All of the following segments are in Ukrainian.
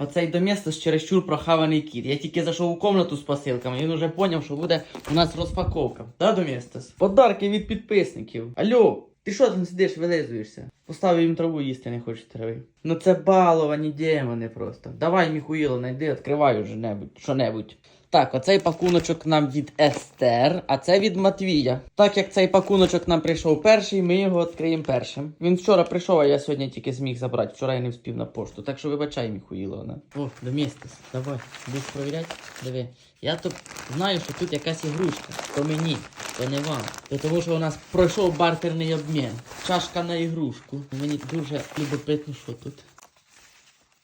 Оцей доместос чересчур прохаваний кіт. Я тільки зайшов у комнату з посилками, він уже поняв, що буде у нас розпаковка. Да, доместос? Подарки від підписників. Алло, ти що там сидиш, вилизуєшся? Поставив їм траву їсти не хочеш трави. Ну це баловані демони просто. Давай, Міхуїло, найди, відкривай уже небудь, що-небудь. Так, оцей пакуночок нам від Естер, а це від Матвія. Так як цей пакуночок нам прийшов перший, ми його відкриємо першим. Він вчора прийшов, а я сьогодні тільки зміг забрати. Вчора я не встиг на пошту. Так що вибачай, Міхуїло. О, домістис. Давай, будеш провіряти? Диви. Я то знаю, що тут якась ігрушка. То мені, то не вам. Тому що у нас пройшов бартерний обмін. Чашка на ігрушку. Мені дуже любопитно, що тут.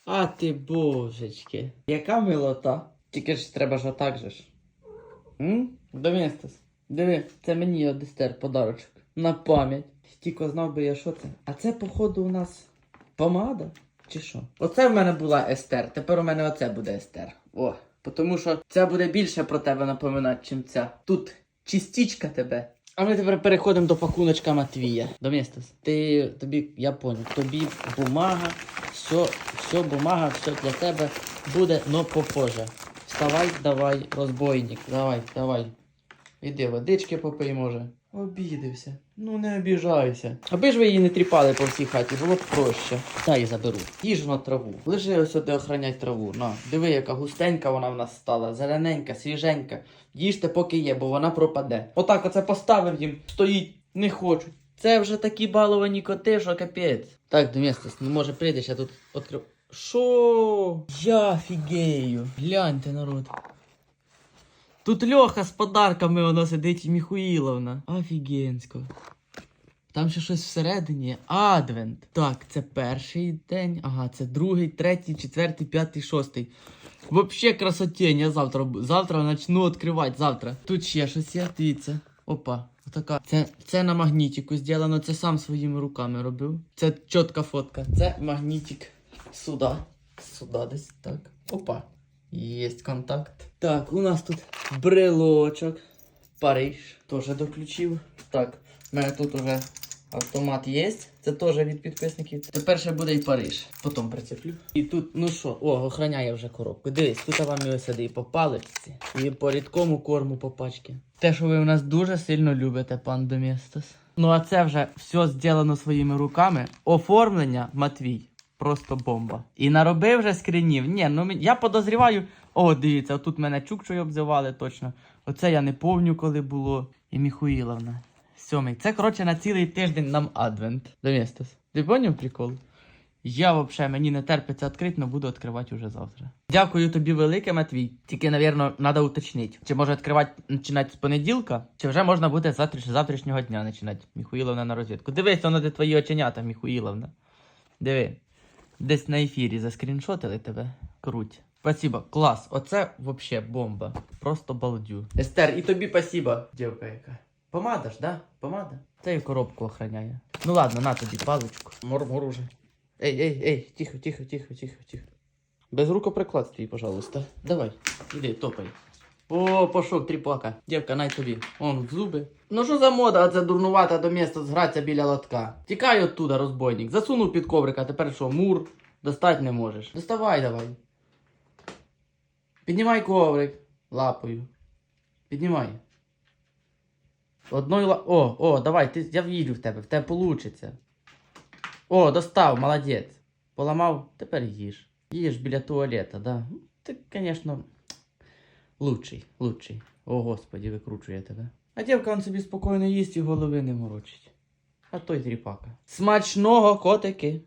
А ти божечки. Яка милота. Тільки ж треба ж отак же ж. М? Диви, це мені одестер подарочок. На пам'ять. Тільки знав би я, що це. А це, походу, у нас помада? Чи що? Оце в мене була Естер. Тепер у мене оце буде Естер. О. Тому що це буде більше про тебе напоминати, чим ця. Тут чистічка тебе. А ми тепер переходимо до пакуночка Матвія. Домістис, ти тобі, я поняв, тобі бумага, все, все бумага, все для тебе буде, но попозже. Вставай, давай, розбойник, давай, давай. Іди водички попий, може. Обідився. Ну не обіжайся. Аби ж ви її не тріпали по всій хаті, було б проще. Я заберу. Їж на траву. Лежи ось де охранять траву. На, диви, яка густенька вона в нас стала, зелененька, свіженька. Їжте, поки є, бо вона пропаде. Отак оце поставив їм, стоїть, не хочуть. Це вже такі баловані коти, що капець. Так, Доместос, ну може прийдеш, я тут відкрив. Шо? Я фігею. Гляньте, народ. Тут Льоха з подарками воно сидить і Міхуїловна. Офігенсько. Там ще щось всередині. Адвент. Так, це перший день. Ага, це другий, третій, четвертий, п'ятий, шостий. Вообще красотень, я завтра завтра почну відкривати. Завтра. Тут ще щось є. Дивіться. Опа. Отака. Це, це на магнітику зроблено, це сам своїми руками робив. Це чітка фотка. Це магнітик сюди. Сюди десь. Так. Опа. Есть контакт. Так, у нас тут брелочок. Париж. Тоже доключив. Так, у мене тут уже автомат є. Це теж від підписників. Тепер ще буде і Париж. Потім прицеплю. І тут, ну що, о, охороняє вже коробку. Дивись, тут вам і ось і по паличці, і по рідкому корму по пачці. Те, що ви у нас дуже сильно любите, пан Доместос. Ну а це вже все зроблено своїми руками. Оформлення Матвій. Просто бомба. І наробив вже скринів. Ні, ну я подозріваю. О, дивіться, тут мене чукчою обзивали точно. Оце я не помню, коли було. І Міхуїловна. Сьомий. Це, коротше, на цілий тиждень нам адвент. Доместос. Ти поняв прикол? Я взагалі мені не терпиться відкрити, але буду відкривати вже завтра. Дякую тобі велике, Матвій. Тільки, напевно, треба уточнити. Чи може відкривати починати з понеділка, чи вже можна буде з завтрашнього дня починати. Міхуїловна на розвідку. Дивись, воно де твої оченята, Міхуїловна. Диви. Десь на ефірі заскріншотили тебе. Круть. Спасибо, клас. Оце вообще бомба. Просто балдю. Естер, і тобі спасибо, дівка яка. Помада ж, да? Помада? Це і коробку охраняє. Ну ладно, на тобі паличку. Мор-мор уже. Ей, ей, ей, тихо, тихо, тихо, тихо, тихо. Без рукоприкладстві, пожалуйста. Давай, іди, топай. О, пошов тріпака. Дівка, най тобі. Он в зуби. Ну що за мода, а це дурнувата до міста згратися біля лотка. Тікай оттуда, розбойник. Засунув під коврика, тепер що, мур? Достать не можеш. Доставай давай. Піднімай коврик лапою. Піднімай. Одною ла... О, о, давай, ти... я вірю в тебе, в тебе получиться. О, достав, молодець. Поламав, тепер їж. Їж біля туалета, да. Ти, звісно, лучший, лучший. О, господі, викручує тебе. А дівка он собі спокійно їсть і голови не морочить. А той тріпака. Смачного котики!